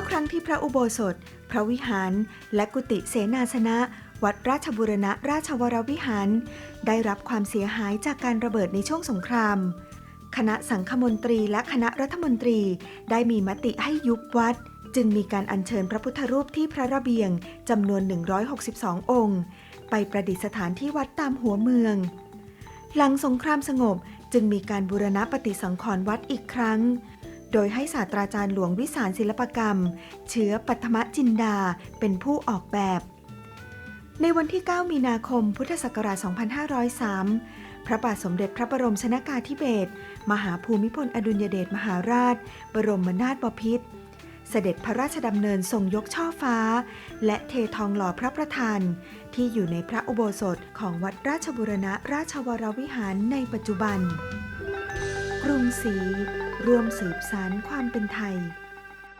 อครั้งที่พระอุโบสถ พระวิหาร และกุฏิเสนาสนะ วัดราชบุรณะราชวรวิหาร ได้รับความเสียหายจากการระเบิดในช่วงสงคราม คณะสังฆมนตรีและคณะรัฐมนตรีได้มีมติให้ยุบวัด จึงมีการอัญเชิญพระพุทธรูปที่พระระเบียงจำนวน 162 องค์ ไปประดิษฐานที่วัดตามหัวเมือง หลังสงครามสงบจึงมีการบูรณะปฏิสังขรณ์วัดอีกครั้ง โดยให้ศาสตราจารย์หลวงวิสารศิลปกรรม เชื้อปัทมจินดาเป็นผู้ออกแบบ ในวันที่ 9 มีนาคม พุทธศักราช 2503 พระบาทสมเด็จพระบรมชนากาธิเบศรมหาภูมิพลอดุลยเดชมหาราช บรมนาถบพิตรเสด็จพระราชดำเนินทรงยกช่อฟ้า และเททองหล่อพระประธาน ที่อยู่ในพระอุโบสถของวัดราชบุรณะราชวรวิหารในปัจจุบัน รุงศรีร่วมสืบสารความเป็นไทย